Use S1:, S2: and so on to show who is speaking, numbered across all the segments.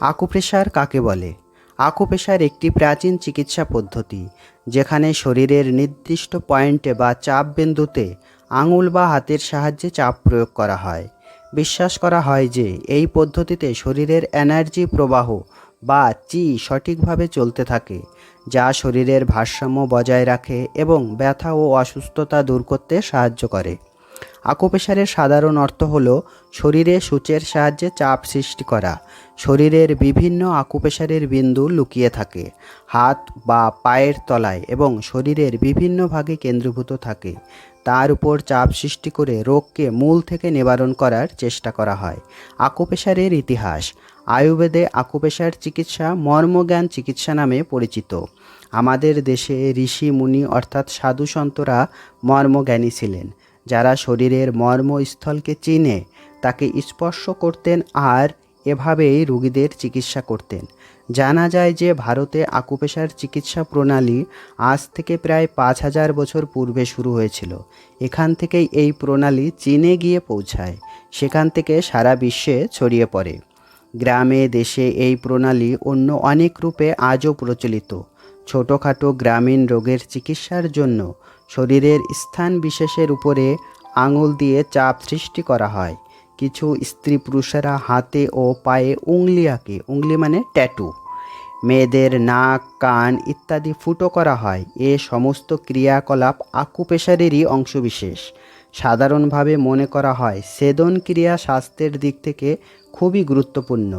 S1: Acupressure কাকে বলে? Acupressure একটি প্রাচীন চিকিৎসা পদ্ধতি, যেখানে শরীরের নির্দিষ্ট পয়েন্টে বা চাপ বিন্দুতে আঙুল বা হাতের সাহায্যে চাপ প্রয়োগ করা হয়। বিশ্বাস করা হয় যে এই পদ্ধতিতে শরীরের এনার্জি প্রবাহ বা চি সঠিকভাবে চলতে থাকে, যা শরীরের ভারসাম্য বজায় রাখে এবং ব্যথা ও অসুস্থতা দূর করতে সাহায্য করে। আকুপেশারের সাধারণ অর্থ হল শরীরে সূচের সাহায্যে চাপ সৃষ্টি করা। শরীরের বিভিন্ন আকুপেশারের বিন্দু লুকিয়ে থাকে। হাত বা পায়ের তলায় এবং শরীরের বিভিন্ন ভাগে কেন্দ্রীভূত থাকে। তার উপর চাপ সৃষ্টি করে রোগকে মূল থেকে নিবারণ করার চেষ্টা করা হয়। আকুপেশারের ইতিহাস। আয়ুর্বেদে আকুপেশার চিকিৎসা মর্মজ্ঞান চিকিৎসা নামে পরিচিত। আমাদের দেশে ঋষি মুনি অর্থাৎ সাধু সন্তরা মর্মজ্ঞানী ছিলেন। যারা শরীরের মর্মস্থলকে চিনে, তাকে স্পর্শ করতেন আর এভাবেই রোগীদের চিকিৎসা করতেন। জানা যায় যে ভারতে আকুপেশার চিকিৎসা প্রণালী আজ থেকে প্রায় পাঁচ হাজার বছর পূর্বে শুরু হয়েছিল। এখান থেকেই এই প্রণালী চীনে গিয়ে পৌঁছায়। সেখান থেকে সারা বিশ্বে ছড়িয়ে পড়ে। গ্রামে, দেশে এই প্রণালী অন্য অনেক রূপে আজও প্রচলিত। ছোটোখাটো গ্রামীণ রোগের চিকিৎসার জন্য শরীরের স্থান বিশেষের উপরে আঙুল দিয়ে চাপ সৃষ্টি করা হয়। কিছু স্ত্রী পুরুষেরা হাতে ও পায়ে উংলি আঁকে। উংলি মানে ট্যাটু মেয়েদের নাক, কান ইত্যাদি ফুটো করা হয়। এ সমস্ত ক্রিয়াকলাপ আকুপেশারেরই অংশবিশেষ। সাধারণভাবে মনে করা হয় সেদন ক্রিয়া স্বাস্থ্যের দিক থেকে খুবই গুরুত্বপূর্ণ।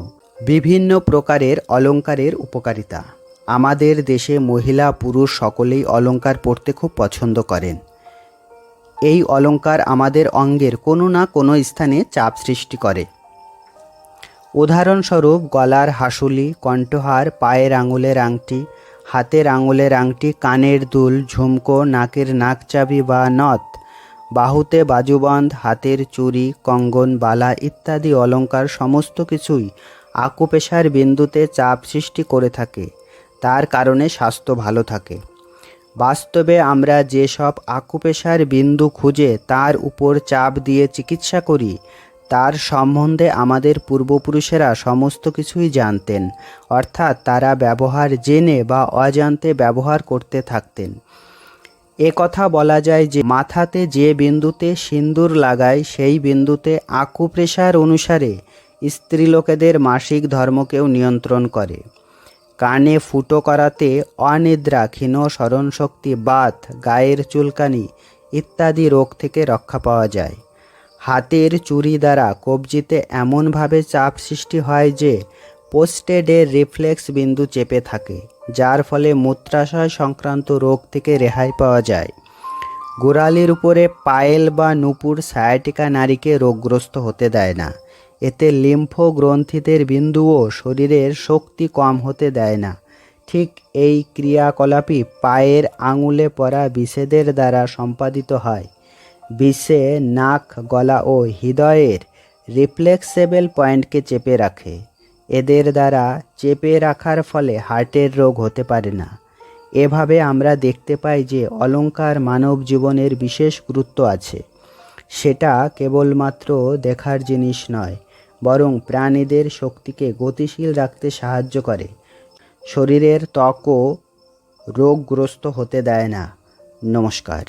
S1: বিভিন্ন প্রকারের অলংকারের উপকারিতা। আমাদের দেশে মহিলা, পুরুষ সকলেই অলঙ্কার পরতে খুব পছন্দ করেন। এই অলঙ্কার আমাদের অঙ্গের কোনো না কোনো স্থানে চাপ সৃষ্টি করে। উদাহরণস্বরূপ, গলার হাসুলি, কণ্ঠহার, পায়ের আঙুলের আংটি, হাতের আঙুলের আংটি, কানের দুল, ঝুমকো, নাকের নাকচাবি বা নথ, বাহুতে বাজুবন্ধ, হাতের চুড়ি, কঙ্গন, বালা ইত্যাদি অলংকার সমস্ত কিছুই আকুপেশার বিন্দুতে চাপ সৃষ্টি করে থাকে। তার কারণে স্বাস্থ্য ভালো থাকে। বাস্তবে আমরা যেসব আকুপেশার বিন্দু খুঁজে তার উপর চাপ দিয়ে চিকিৎসা করি, তার সম্বন্ধে আমাদের পূর্বপুরুষেরা সমস্ত কিছুই জানতেন, অর্থাৎ তারা ব্যবহার জেনে বা অজান্তে ব্যবহার করতে থাকতেন। এ কথা বলা যায় যে মাথাতে যে বিন্দুতে সিন্দুর লাগায়, সেই বিন্দুতে আকুপ্রেশার অনুসারে স্ত্রীলোকেদের মাসিক ধর্মকেও নিয়ন্ত্রণ করে। কানে ফুটো করাতে অনিদ্রা, ক্ষীণ স্মরণশক্তি, বাত, গায়ের চুলকানি ইত্যাদি রোগ থেকে রক্ষা পাওয়া যায়। হাতের চুরি দ্বারা কবজিতে এমনভাবে চাপ সৃষ্টি হয় যে পোস্টেডের রিফ্লেক্স বিন্দু চেপে থাকে, যার ফলে মূত্রাশয় সংক্রান্ত রোগ থেকে রেহাই পাওয়া যায়। গোড়ালির উপরে পায়েল বা নুপুর সায়াটিকা নারীকে রোগগ্রস্ত হতে দেয় না। এতে লিম্ফ গ্রন্থিদের বিন্দুও শরীরের শক্তি কম হতে দেয় না। ঠিক এই ক্রিয়াকলাপই পায়ের আঙুলে পড়া বিষেদের দ্বারা সম্পাদিত হয়। বিষে নাক, গলা ও হৃদয়ের রিফ্লেক্সেবল পয়েন্টকে চেপে রাখে। এদের দ্বারা চেপে রাখার ফলে হার্টের রোগ হতে পারে না। এভাবে আমরা দেখতে পাই যে অলঙ্কার মানব জীবনের বিশেষ গুরুত্ব আছে। সেটা কেবলমাত্র দেখার জিনিস নয় বরং প্রাণীদের শক্তিকে গতিশীল রাখতে সাহায্য করে। শরীরের ত্বকও রোগগ্রস্ত হতে দেয় না। নমস্কার।